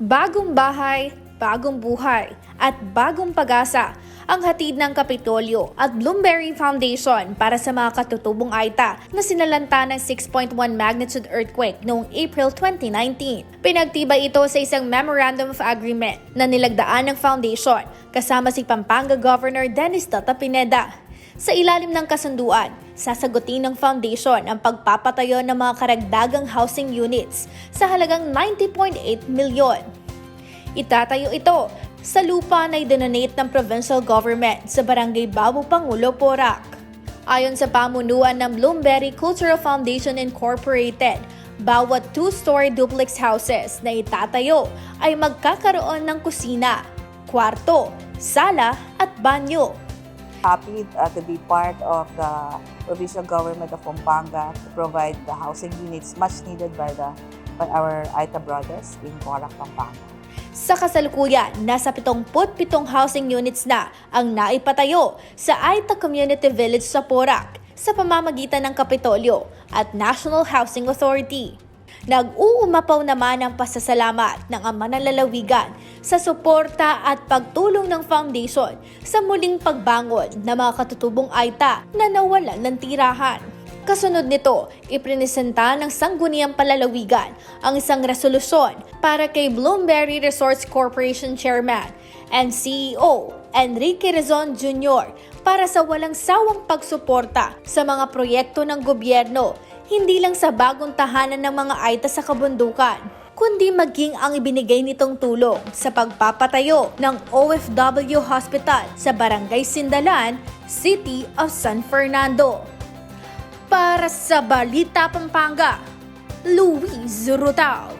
Bagong bahay, bagong buhay, at bagong pag-asa ang hatid ng Kapitolyo at Bloomberry Foundation para sa mga katutubong Aita na sinalanta ng 6.1 magnitude earthquake noong April 2019. Pinagtibay ito sa isang Memorandum of Agreement na nilagdaan ng foundation kasama si Pampanga Governor Dennis Tata Pineda. Sa ilalim ng kasunduan, sasagutin ng foundation ang pagpapatayo ng mga karagdagang housing units sa halagang 90.8 milyon. Itatayo ito sa lupa na idononate ng provincial government sa Barangay Babu Pangulo, Porac. Ayon sa pamunuan ng Bloomberry Cultural Foundation Incorporated, bawat two-story duplex houses na itatayo ay magkakaroon ng kusina, kwarto, sala at banyo. happy uh, to be part of the provincial government of Pampanga to provide the housing units much needed by the by our Aita brothers in Porac, Pampanga. Sa kasalukuyan, nasa 77 housing units na ang naipatayo sa Aita Community Village sa Porac sa pamamagitan ng Kapitolyo at National Housing Authority. Nag-uumapaw naman ang pasasalamat ng Ama ng sa suporta at pagtulong ng foundation sa muling pagbangon ng mga katutubong Aita na nawalan ng tirahan. Kasunod nito, iprinesenta ng Sangguniang Palalawigan ang isang resolusyon para kay Bloomberry Resorts Corporation Chairman and CEO Enrique Rezon Jr. para sa walang sawang pagsuporta sa mga proyekto ng gobyerno, hindi lang sa bagong tahanan ng mga Aita sa kabundukan, kundi maging ang ibinigay nitong tulong sa pagpapatayo ng OFW Hospital sa Barangay Sindalan, City of San Fernando. Para sa Balita Pampanga, Luis Rutal.